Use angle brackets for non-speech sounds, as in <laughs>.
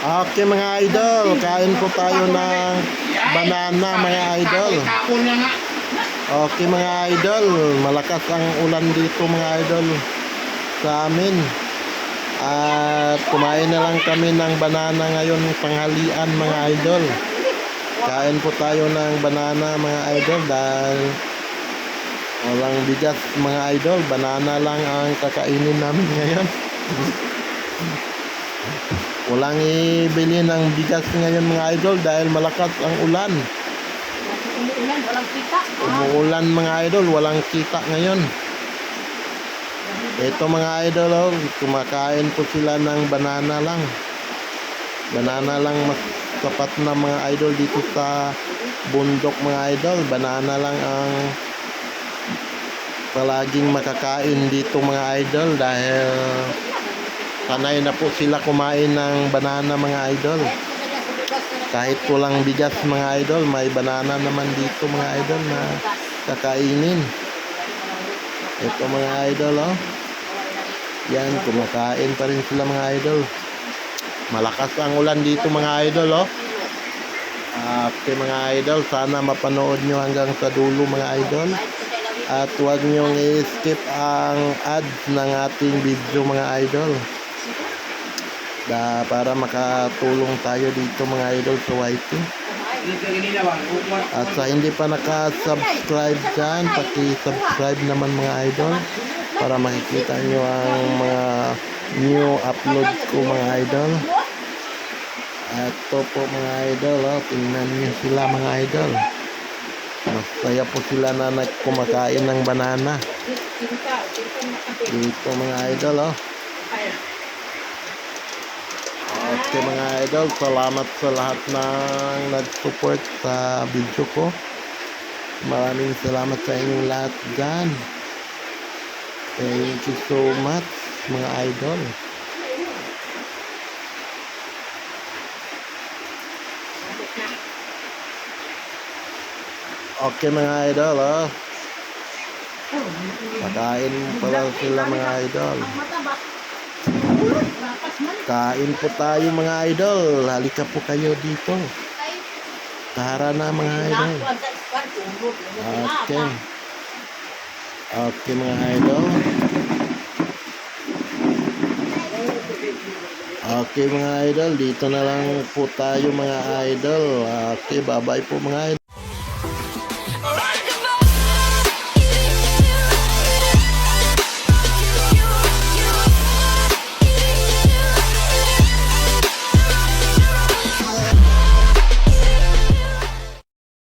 Okay mga idol, kain po tayo ng banana mga idol. Okay mga idol, malakas ang ulan dito mga idol sa amin. At kumain na lang kami ng banana ngayon panghalian mga idol. Kain po tayo ng banana mga idol dahil walang bigas mga idol. Banana lang ang kakainin namin ngayon. <laughs> Walang ibili ng bigas ngayon mga idol dahil malakas ang ulan. Umuulan, walang kita. Umuulan mga idol, walang kita ngayon. Ito mga idol, oh, kumakain po sila ng banana lang. Banana lang mas sapat na mga idol dito sa bundok mga idol. Banana lang ang palaging makakain dito mga idol dahil sanay na po sila kumain ng banana mga idol. Kahit kulang bigas mga idol, may banana naman dito mga idol na kakainin. Ito mga idol, oh. Yan, kumakain pa rin sila mga idol. Malakas ang ulan dito mga idol, oh. At okay, mga idol, sana mapanood nyo hanggang sa dulo mga idol. At huwag nyong i-skip ang ads ng ating video mga idol. Da, para makatulong tayo dito mga idol sa YT. At sa hindi pa naka-subscribe dyan, paki-subscribe naman mga idol para makikita nyo ang mga new upload ko mga idol. At ito po mga idol, oh, tingnan nyo sila mga idol. Masaya po sila na nagkumakain ng banana. Dito mga idol, oh. Okay mga idol, salamat sa lahat ng nag-support sa video ko. Maraming salamat sa inyong lahat dyan. Thank you so much mga idol. Okay mga idol, oh. Pakain pala sila mga idol. Kain po tayo mga idol. Halika po kayo dito. Tara na mga idol. Okay. Okay mga idol. Okay mga idol, dito na lang po tayo mga idol. Okay, bye-bye po mga idol.